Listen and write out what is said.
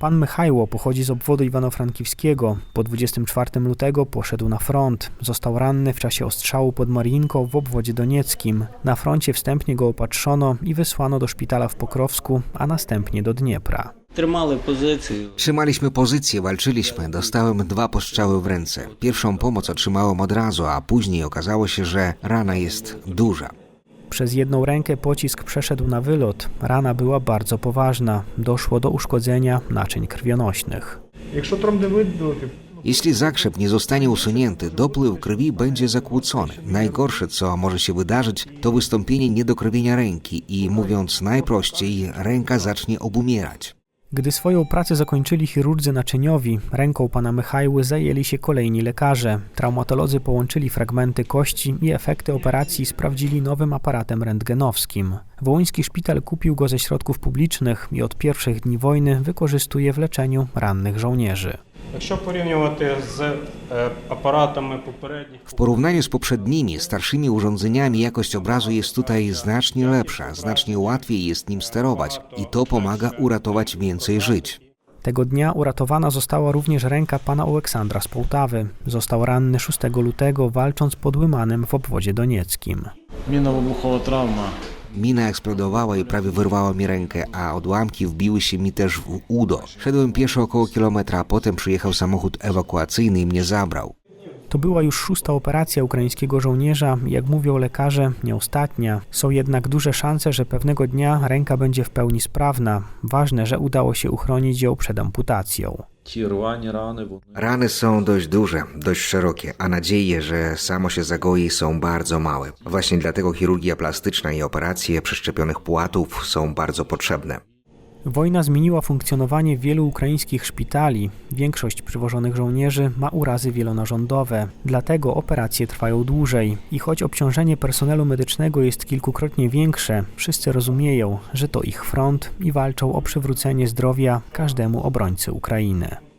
Pan Mychajło pochodzi z obwodu Iwano-Frankiwskiego. Po 24 lutego poszedł na front. Został ranny w czasie ostrzału pod Mariinką w obwodzie donieckim. Na froncie wstępnie go opatrzono i wysłano do szpitala w Pokrowsku, a następnie do Dniepra. Trzymaliśmy pozycję, walczyliśmy. Dostałem dwa postrzały w ręce. Pierwszą pomoc otrzymałem od razu, a później okazało się, że rana jest duża. Przez jedną rękę pocisk przeszedł na wylot. Rana była bardzo poważna. Doszło do uszkodzenia naczyń krwionośnych. Jeśli zakrzep nie zostanie usunięty, dopływ krwi będzie zakłócony. Najgorsze, co może się wydarzyć, to wystąpienie niedokrwienia ręki i, mówiąc najprościej, ręka zacznie obumierać. Gdy swoją pracę zakończyli chirurdzy naczyniowi, ręką pana Michajły zajęli się kolejni lekarze. Traumatolodzy połączyli fragmenty kości i efekty operacji sprawdzili nowym aparatem rentgenowskim. Wołyński szpital kupił go ze środków publicznych i od pierwszych dni wojny wykorzystuje w leczeniu rannych żołnierzy. якщо порівнювати з е, апаратами попередніх, W porównaniu z poprzednimi, starszymi urządzeniami jakość obrazu jest tutaj znacznie lepsza, znacznie łatwiej jest nim sterować i to pomaga uratować więcej żyć. Tego dnia uratowana została również ręka pana Aleksandra z Połtawy. Został ranny 6 lutego walcząc pod Łymanem w obwodzie donieckim. Мінно-вибухова травма. Mina eksplodowała i prawie wyrwała mi rękę, a odłamki wbiły się mi też w udo. Szedłem pieszo około kilometra, a potem przyjechał samochód ewakuacyjny i mnie zabrał. To była już szósta operacja ukraińskiego żołnierza, jak mówią lekarze, nie ostatnia. Są jednak duże szanse, że pewnego dnia ręka będzie w pełni sprawna. Ważne, że udało się uchronić ją przed amputacją. Rany są dość duże, dość szerokie, a nadzieje, że samo się zagoi są bardzo małe. Właśnie dlatego chirurgia plastyczna i operacje przeszczepionych płatów są bardzo potrzebne. Wojna zmieniła funkcjonowanie wielu ukraińskich szpitali. Większość przywożonych żołnierzy ma urazy wielonarządowe, dlatego operacje trwają dłużej. I choć obciążenie personelu medycznego jest kilkukrotnie większe, wszyscy rozumieją, że to ich front i walczą o przywrócenie zdrowia każdemu obrońcy Ukrainy.